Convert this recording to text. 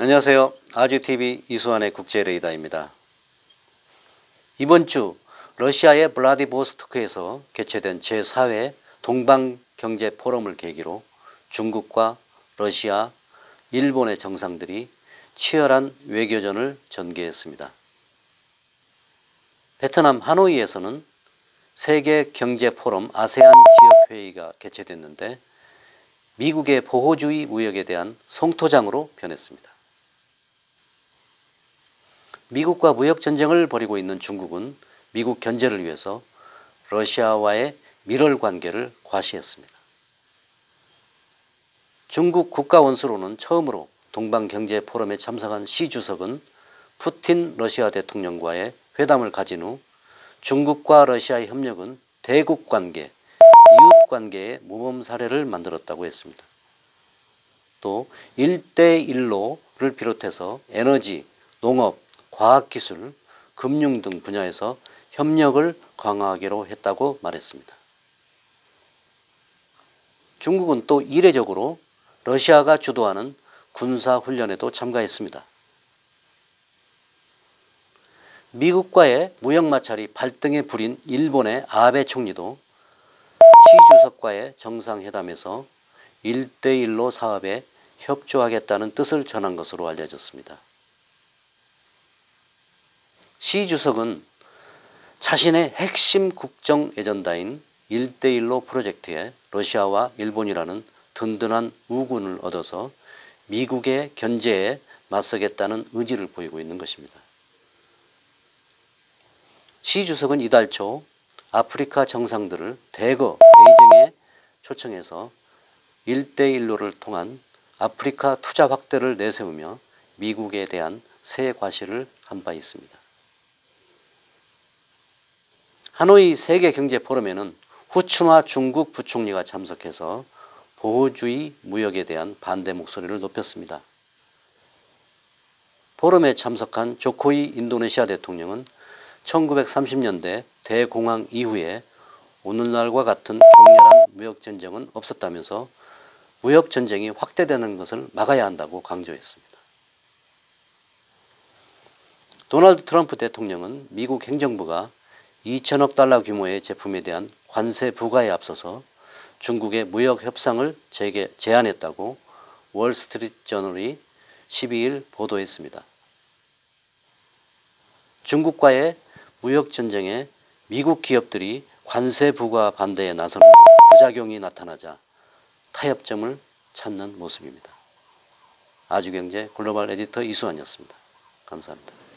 안녕하세요. 아주TV 이수환의 국제레이더입니다. 이번 주 러시아의 블라디보스토크에서 개최된 제4회 동방경제포럼을 계기로 중국과 러시아, 일본의 정상들이 치열한 외교전을 전개했습니다. 베트남 하노이에서는 세계경제포럼 아세안 지역회의가 개최됐는데 미국의 보호주의 무역에 대한 송토장으로 변했습니다. 미국과 무역 전쟁을 벌이고 있는 중국은 미국 견제를 위해서 러시아와의 밀월 관계를 과시했습니다. 중국 국가 원수로는 처음으로 동방 경제 포럼에 참석한 시 주석은 푸틴 러시아 대통령과의 회담을 가진 후 중국과 러시아의 협력은 대국 관계, 이웃 관계의 모범 사례를 만들었다고 했습니다. 또 1대1로를 비롯해서 에너지, 농업, 과학기술, 금융 등 분야에서 협력을 강화하기로 했다고 말했습니다. 중국은 또 이례적으로 러시아가 주도하는 군사훈련에도 참가했습니다. 미국과의 무역마찰이 발등에 불인 일본의 아베 총리도 시 주석과의 정상회담에서 1대1로 사업에 협조하겠다는 뜻을 전한 것으로 알려졌습니다. 시 주석은 자신의 핵심 국정 에전다인 1대1로 프로젝트에 러시아와 일본이라는 든든한 우군을 얻어서 미국의 견제에 맞서겠다는 의지를 보이고 있는 것입니다. 시 주석은 이달 초 아프리카 정상들을 대거 베이징에 초청해서 1대1로를 통한 아프리카 투자 확대를 내세우며 미국에 대한 새 과시를 한 바 있습니다. 하노이 세계 경제 포럼에는 후춘화 중국 부총리가 참석해서 보호주의 무역에 대한 반대 목소리를 높였습니다. 포럼에 참석한 조코이 인도네시아 대통령은 1930년대 대공황 이후에 오늘날과 같은 격렬한 무역전쟁은 없었다면서 무역전쟁이 확대되는 것을 막아야 한다고 강조했습니다. 도널드 트럼프 대통령은 미국 행정부가 2천억 달러 규모의 제품에 대한 관세 부과에 앞서서 중국의 무역 협상을 재개, 제안했다고 월스트리트 저널이 12일 보도했습니다. 중국과의 무역 전쟁에 미국 기업들이 관세 부과 반대에 나서는 부작용이 나타나자 타협점을 찾는 모습입니다. 아주경제 글로벌 에디터 이수환이었습니다. 감사합니다.